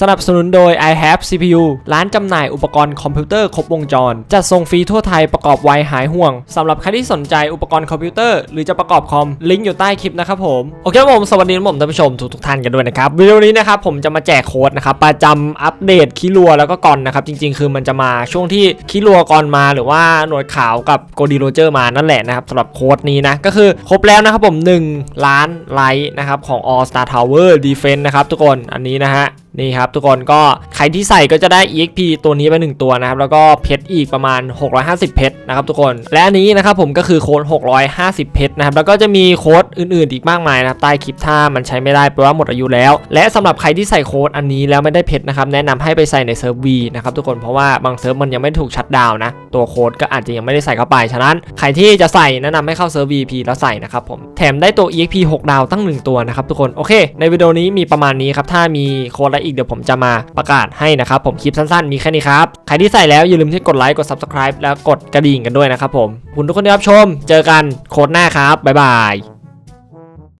สนับสนุนโดย i have CPU ร้านจำหน่ายอุปกรณ์คอมพิวเตอร์ครบวงจร จัดส่งฟรีทั่วไทยประกอบไวหายห่วงสำหรับใครที่สนใจอุปกรณ์คอมพิวเตอร์หรือจะประกอบคอม ลิงก์อยู่ใต้คลิปนะครับผม โอเคครับผม สวัสดีผมท่านผู้ชมทุกทุกท่านกันด้วยนะครับ วิดีโอนี้นะครับผมจะมาแจกโค้ดนะครับ ประจำอัปเดตคิรัวแล้วก็ก่อนนะครับ จริงๆ คือมันจะมาช่วงที่คิรัวก่อนมาหรือว่าหน่วดขาวกับโกดีโรเจอร์มานั่นแหละนะครับสำหรับโค้ดนี้นะก็คือครบแล้วนะครับผม 1 ล้านไลค์นะครับของ All Star Tower Defense นะครับทุกคนอันนี้นะฮะ นี่ครับทุกคนก็ใครที่ใส่ก็จะได้ EXP ตัวนี้ไป 1 ตัวนะครับ แล้วก็เพชรอีกประมาณ 650 เพชรนะครับทุกคน และอันนี้นะครับผมก็คือโค้ด 650 เพชรนะครับ แล้วก็จะมีโค้ดอื่นๆ อีกมากมายนะครับใต้คลิปถ้ามันใช้ไม่ได้แปลว่าหมดอายุแล้ว และสำหรับใครที่ใส่โค้ดอันนี้แล้วไม่ได้เพชรนะครับแนะนำให้ไปใส่ในเซิร์ฟ V นะครับทุกคนเพราะว่าบางเซิร์ฟมันยังไม่ถูกชัดดาวนะตัวโค้ดก็อาจจะยังไม่ได้ใส่เข้าไปฉะนั้นใครที่จะใส่แนะนำให้เข้าเซิร์ฟ VP แล้วใส่นะครับผมแถมได้ตัว EXP 6 ดาวตั้ง 1 ตัวนะครับทุกคนโอเค ในวิดีโอนี้มีประมาณนี้ครับถ้ามีโค้ดอะอีกเดี๋ยวผมจะมาประกาศให้นะครับผมคลิปสั้นๆ มีแค่นี้ครับ ใครที่ใส่แล้วอย่าลืมที่กดไลค์กด Subscribe แล้วกดกระดิ่งกันด้วยนะครับผมขอบคุณทุกคนที่รับชม เจอกันโค้ดหน้าครับบ๊ายบาย